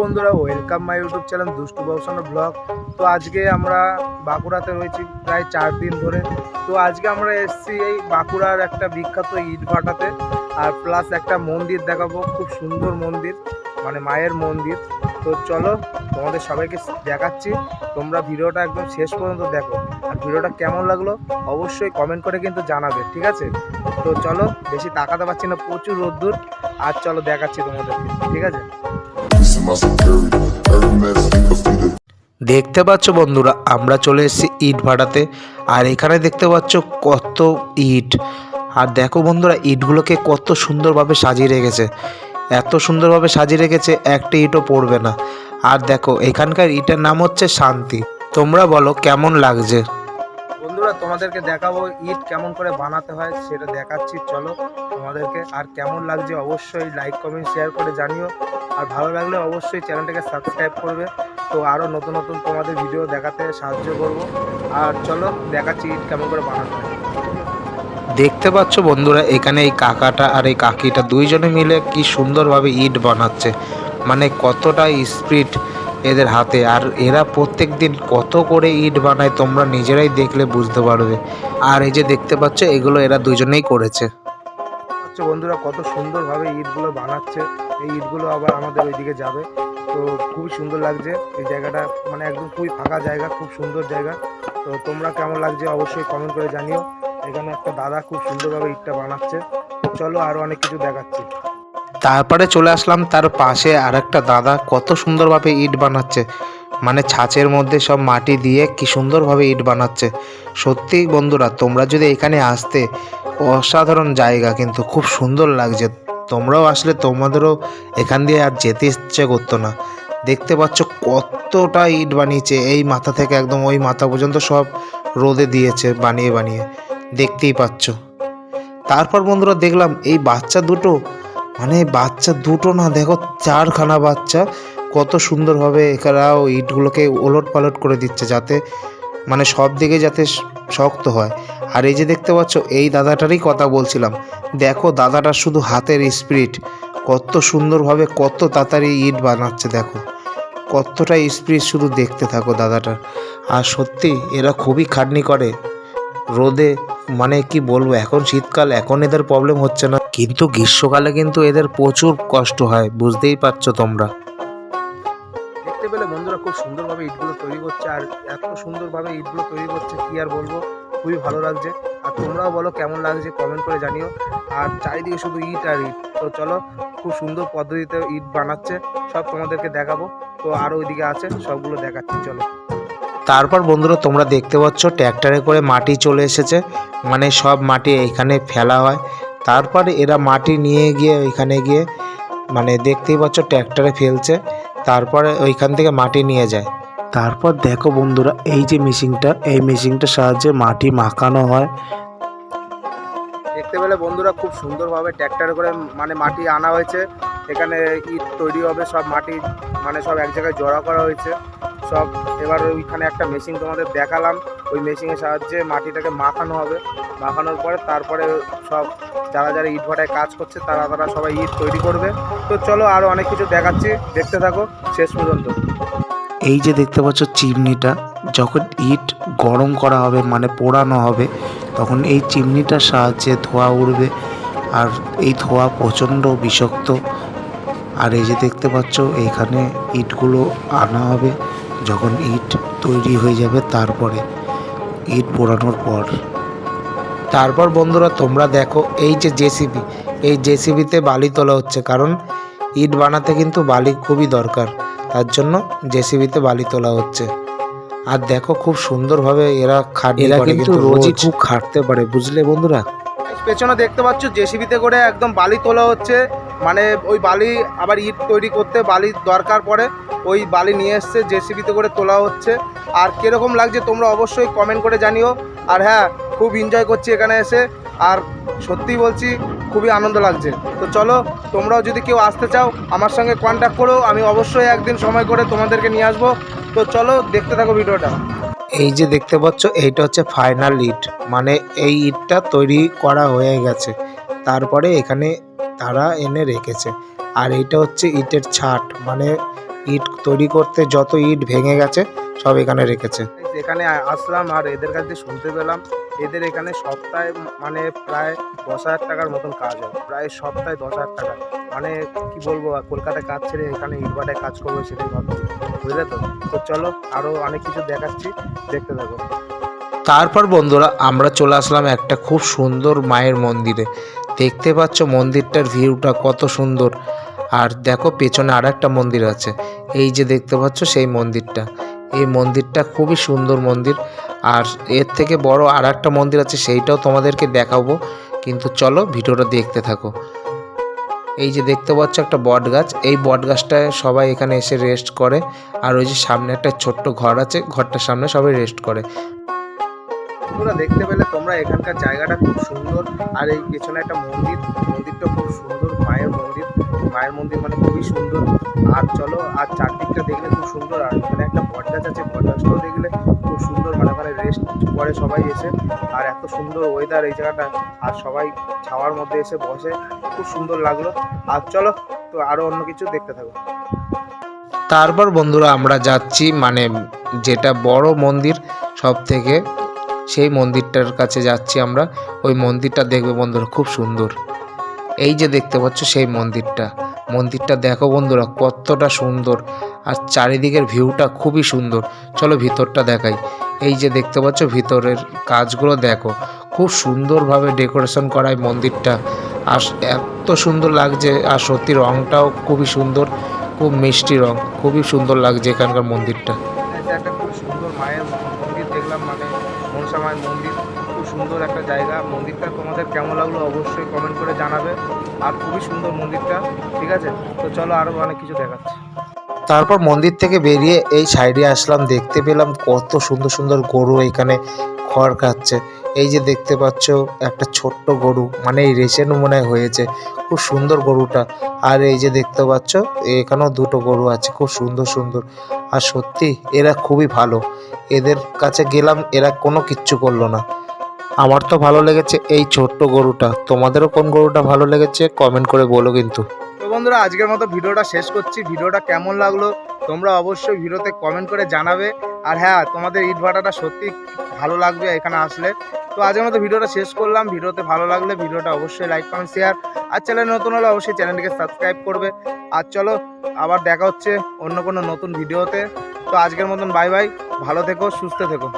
বন্ধুরা welcome my YouTube channel দুষ্টু বাবসানো blog তো আজকে আমরা বাঁকুড়াতে রয়েছি প্রায় চার দিন ধরে। তো আজকে আমরা এসেছি এই বাঁকুড়ার একটা বিখ্যাত ইট ভাটাতে। আর প্লাস একটা মন্দির দেখাবো, খুব সুন্দর মন্দির মানে মায়ের মন্দির। তো চলো, তোমাদের সবাইকে দেখাচ্ছি। তোমরা ভিডিওটা একদম শেষ পর্যন্ত দেখো। আর ভিডিওটা কেমন লাগল, অবশ্যই কমেন্ট করে কিন্তু জানাবে, ঠিক আছে? তো চলো, বেশি তাকাতে পারছি না, প্রচুর রোদ্দুর। আর চলো দেখাচ্ছি তোমাদেরকে, ঠিক আছে? দেখতে পাচ্ছ বন্ধুরা, আমরা চলে এসেছি ইট ভাড়াতে আর এখানে দেখতে পাচ্ছ কত ইট। আর দেখো বন্ধুরা, ইটগুলোকে কত সুন্দরভাবে সাজিয়ে রেখেছে। এত সুন্দরভাবে সাজিয়ে রেখেছে, একটা ইটও পড়বে না। আর দেখো, এখানকার ইটের নাম হচ্ছে শান্তি। তোমরা বলো, কেমন লাগছে? বন্ধুরা, তোমাদেরকে দেখাবো ইট কেমন করে বানাতে হয়, সেটা দেখাচ্ছি। চলো তোমাদেরকে, আর কেমন লাগছে অবশ্যই লাইক কমেন্ট শেয়ার করে জানিও। আর ভালো লাগলে অবশ্যই চ্যানেলটাকে সাবস্ক্রাইব করবে। তো আরও নতুন নতুন তোমাদের ভিডিও দেখাতে সাহায্য করব। আর চলো, দেখাচ্ছি ইট কেমন করে বানাতে দেখতে পাচ্ছ বন্ধুরা, এখানে এই কাকাটা আর এই কাকিটা দুইজনে মিলে কি সুন্দরভাবে ইট বানাচ্ছে। মানে কতটা স্পিড এদের হাতে। আর এরা প্রত্যেক দিন কত করে ইট বানায় তোমরা নিজেরাই দেখলে বুঝতে পারবে। আর এই যে দেখতে পাচ্ছ, এগুলো এরা দুজনেই করেছে। হচ্ছে বন্ধুরা, কত সুন্দরভাবে ইটগুলো বানাচ্ছে। এই ইটগুলো আবার আমাদের ওইদিকে যাবে। তো খুবই সুন্দর লাগছে। এই জায়গাটা মানে একদম খুবই ফাঁকা জায়গা, খুব সুন্দর জায়গা। তো তোমরা কেমন লাগছে অবশ্যই কমেন্ট করে জানিও। এখানে একটা দাদা খুব সুন্দরভাবে ইটটা বানাচ্ছে। চলো আরও অনেক কিছু দেখাচ্ছি। তারপরে চলে আসলাম তার পাশে আর একটা দাদা, কত সুন্দরভাবে ইট বানাচ্ছে। মানে ছাঁচের মধ্যে সব মাটি দিয়ে কি সুন্দরভাবে ইট বানাচ্ছে। সত্যি বন্ধুরা, তোমরা যদি এখানে আসতে অসাধারণ জায়গা, কিন্তু খুব সুন্দর লাগছে। তোমরাও আসলে তোমাদেরও এখান দিয়ে আর যেতে ইচ্ছে করতো না। দেখতে পাচ্ছ কতটা ইট বানিয়েছে, এই মাথা থেকে একদম ওই মাথা পর্যন্ত সব রোদে দিয়েছে বানিয়ে বানিয়ে। দেখতেই পাচ্ছ। তারপর বন্ধুরা দেখলাম এই বাচ্চা দুটো মানে বাচ্চা দুটো না, দেখো চারখানা বাচ্চা, কত সুন্দরভাবে এখানেও ইটগুলোকে ওলট পালট করে দিচ্ছে যাতে মানে সব দিকে যাতে শক্ত হয়। আর এই যে দেখতে পাচ্ছ, এই দাদাটারই কথা বলছিলাম। দেখো, দাদাটা শুধু হাতের স্পিরিট কত সুন্দরভাবে, কত তাড়াতাড়ি ইট বানাচ্ছে, দেখো। কতটা স্পিরিট শুধু দেখতে থাকো দাদাটার আর সত্যি, এরা খুবই খাটনি করে। রোদে মানে কি বলব, এখন শীতকাল, এখন এদের প্রবলেম হচ্ছে না। কিন্তু গ্রীষ্মকালে কিন্তু এদের প্রচুর কষ্ট হয়, বুঝতেই পারছ তোমরা। দেখতে পেলে বন্ধুরা খুব সুন্দরভাবে ইটগুলো তৈরি করছে আর এত সুন্দরভাবে ইটগুলো তৈরি করছে, কি আর বলব? খুবই ভালো লাগছে। আর তোমরাও বলো কেমন লাগছে কমেন্ট করে জানিও। আর চারিদিকে শুধু ইট আর ইট। তো চলো, খুব সুন্দর পদ্ধতিতে ইট বানাচ্ছে। সব তোমাদেরকে দেখাবো। তো আরও ওইদিকে আছে, সবগুলো দেখাচ্ছি, চলো। তারপর বন্ধুরা তোমরা দেখতে পাচ্ছ, ট্র্যাক্টরে করে মাটি চলে এসেছে। মানে সব মাটি এখানে ফেলা হয়। তারপরে এরা মাটি নিয়ে গিয়ে ওইখানে গিয়ে মানে দেখতেই পাচ্ছ, ট্র্যাক্টরে ফেলছে। তারপরে ওইখান থেকে মাটি নিয়ে যায়। তারপর দেখো বন্ধুরা, এই যে মেশিনটা এই মেশিনটার সাহায্যে মাটি মাখানো হয়। দেখতে পেলে বন্ধুরা খুব সুন্দরভাবে ট্র্যাক্টর করে মানে মাটি আনা হয়েছে। এখানে ইট তৈরি হবে, সব মাটি মানে সব এক জায়গায় জড়া করা হয়েছে। সব এবার ওইখানে একটা মেশিন তোমাদের দেখালাম। ওই মেশিনের সাহায্যে মাটিটাকে মাখানো হবে। মাখানোর পরে তারপরে সব যারা যারা ইট ভাটায় কাজ করছে, তারা তারা সবাই ইট তৈরি করবে। তো চলো আরও অনেক কিছু দেখাচ্ছি। দেখতে থাকো, শেষ পর্যন্ত। এই যে দেখতে পাচ্ছ চিমনিটা, যখন ইট গরম করা হবে মানে পোড়ানো হবে তখন এই চিমনিটার সাহায্যে ধোঁয়া উঠবে আর এই ধোঁয়া প্রচণ্ড বিষাক্ত। আর এই যে দেখতে পাচ্ছ এখানে ইটগুলো আনা হবে যখন ইট তৈরি হয়ে যাবে তারপরে, ইট পোড়ানোর পর। তারপর বন্ধুরা, তোমরা দেখো, এই যে জেসিবি, এই জেসিবিতে বালি তোলা হচ্ছে কারণ ইট বানাতে কিন্তু বালি খুবই দরকার। তার জন্য জেসিবিতে বালি তোলা হচ্ছে। আর দেখো খুব সুন্দরভাবে এরা খাট এরা কিন্তু রোজই খুব খাটতে পারে বুঝলে বন্ধুরা? পেছনে দেখতে পাচ্ছ জেসিবিতে করে একদম বালি তোলা হচ্ছে মানে ওই বালি আবার ইট তৈরি করতে বালির দরকার পড়ে ওই বালি নিয়ে এসছে জেসিবিতে করে তোলা হচ্ছে। আর কীরকম লাগছে তোমরা অবশ্যই কমেন্ট করে জানিও। আর হ্যাঁ খুব এনজয় করছি এখানে এসে আর সত্যি বলছি খুবই আনন্দ লাগছে। তো চলো তোমরাও যদি কেউ আসতে চাও আমার সঙ্গে কন্ট্যাক্ট করো আমি অবশ্যই একদিন সময় করে তোমাদেরকে নিয়ে আসব। তো চলো দেখতে থাকো ভিডিওটা। এই যে দেখতে পাচ্ছ এইটা হচ্ছে ফাইনাল ইট। মানে এই ইটটা তৈরি করা হয়ে গেছে। তারপরে এখানে তারা এনে রেখেছে। আর এইটা হচ্ছে ইটের ছাট। মানে ইট তৈরি করতে যত ইট ভেঙে গেছে সব এখানে রেখেছে। এখানে আসলাম আর এদের কাছে শুনতে পেলাম। এদের এখানে সপ্তাহে মানে প্রায় দশ হাজার টাকার মতন কাজ হয়। প্রায় সপ্তাহে দশ হাজার টাকা। মানে কি বলব কলকাতায় কাজ ছেড়ে এখানে ইটভাটায় কাজ করব সেটাই ভাবছি। বুঝলে তো? তো চলো আরও অনেক কিছু দেখাচ্ছি, দেখতে থাকো। তারপর বন্ধুরা, আমরা চলে আসলাম একটা খুব সুন্দর মায়ের মন্দিরে। দেখতে পাচ্ছ মন্দিরটার ভিউটা কত সুন্দর। আর দেখো পেছনে আর একটা মন্দির আছে। এই যে দেখতে পাচ্ছ সেই মন্দিরটা। এই মন্দিরটা খুবই সুন্দর মন্দির। আর এর থেকে বড় আর একটা মন্দির আছে, সেইটাও তোমাদেরকে দেখাবো। কিন্তু চলো ভিডিওটা দেখতে থাকো। এই যে দেখতে পাচ্ছ একটা বট গাছ এই বট গাছটায় সবাই এখানে এসে রেস্ট করে। আর ওই যে সামনে একটা ছোট্ট ঘর আছে, ঘরটার সামনে সবাই রেস্ট করে। তোমরা দেখতে পেলে তোমরা এখানকার জায়গাটা খুব সুন্দর। আর এই পেছনে একটা মন্দির, মন্দিরটা খুব সুন্দর, মায়ের মন্দির। মায়ের মন্দির মানে খুবই সুন্দর। আর চলো, আর চারদিকটা দেখলে খুব সুন্দর। আর এখানে একটা বট গাছ আছে বট গাছটাও দেখলে করে সবাই এসে, আর এত সুন্দর ওয়েদার এই জায়গাটা, আর সবাই ছাওয়ার মধ্যে এসে বসে, খুব সুন্দর লাগল। আর চলো, তো আরও অন্য কিছু দেখতে থাকো। তারপর বন্ধুরা আমরা যাচ্ছি মানে যেটা বড় মন্দির সব থেকে সেই মন্দিরটার কাছে যাচ্ছি আমরা। ওই মন্দিরটা দেখবে বন্ধুরা, খুব সুন্দর। এই যে দেখতে পাচ্ছ সেই মন্দিরটা। মন্দিরটা দেখো বন্ধুরা, কতটা সুন্দর। আর চারিদিকের ভিউটা খুবই সুন্দর। চলো ভিতরটা দেখাই। এই যে দেখতে পাচ্ছ, ভিতরের কাজগুলো দেখো। খুব সুন্দরভাবে ডেকোরেশন করায় মন্দিরটা। আর এত সুন্দর লাগছে, আর সত্যি রংটাও খুবই সুন্দর, খুব মিষ্টি রং, খুবই সুন্দর লাগছে এখানকার মন্দিরটা। এটা একটা খুব সুন্দর মায়ের মন্দির দেখলাম মানে মায়ের মন্দির। খুব সুন্দর একটা জায়গা। মন্দিরটা তোমাদের কেমন লাগল অবশ্যই কমেন্ট করে জানাবে। আর খুবই সুন্দর মন্দিরটা, ঠিক আছে? তো চলো আরও অনেক কিছু দেখাচ্ছি। তারপর মন্দির থেকে বেরিয়ে এই সাইডে আসলাম, দেখতে পেলাম কত সুন্দর সুন্দর গরু এখানে খড় খাচ্ছে এই যে দেখতে পাচ্ছ, একটা ছোট্ট গরু মানে এই রেসেন মনে হয় হয়েছে, খুব সুন্দর গরুটা। আর এই যে দেখতে পাচ্ছ, এখানেও দুটো গরু আছে, খুব সুন্দর সুন্দর। আর সত্যি, এরা খুবই ভালো। এদের কাছে গেলাম, এরা কোনো কিচ্ছু করল না। আমার তো ভালো লেগেছে এই ছোট্ট গরুটা। তোমাদেরও কোন গরুটা ভালো লেগেছে কমেন্ট করে বলো কিন্তু। তো বন্ধুরা, আজকের মতো ভিডিওটা শেষ করছি। ভিডিওটা কেমন লাগল তোমরা অবশ্যই ভিডিওতে কমেন্ট করে জানাবে। আর হ্যাঁ তোমাদের ইট ভাটাটা সত্যি ভালো লাগবে এখানে আসলে। তো আজকের মতো ভিডিওটা শেষ করলাম। ভিডিওতে ভালো লাগলে ভিডিওটা অবশ্যই লাইক কমেন্ট শেয়ার আর চ্যানেল নতুন হলে অবশ্যই চ্যানেলটিকে সাবস্ক্রাইব করবে। আর চলো, আবার দেখা হচ্ছে অন্য কোনো নতুন ভিডিওতে। তো আজকের মতন বাই বাই ভালো থেকো, সুস্থ থেকো।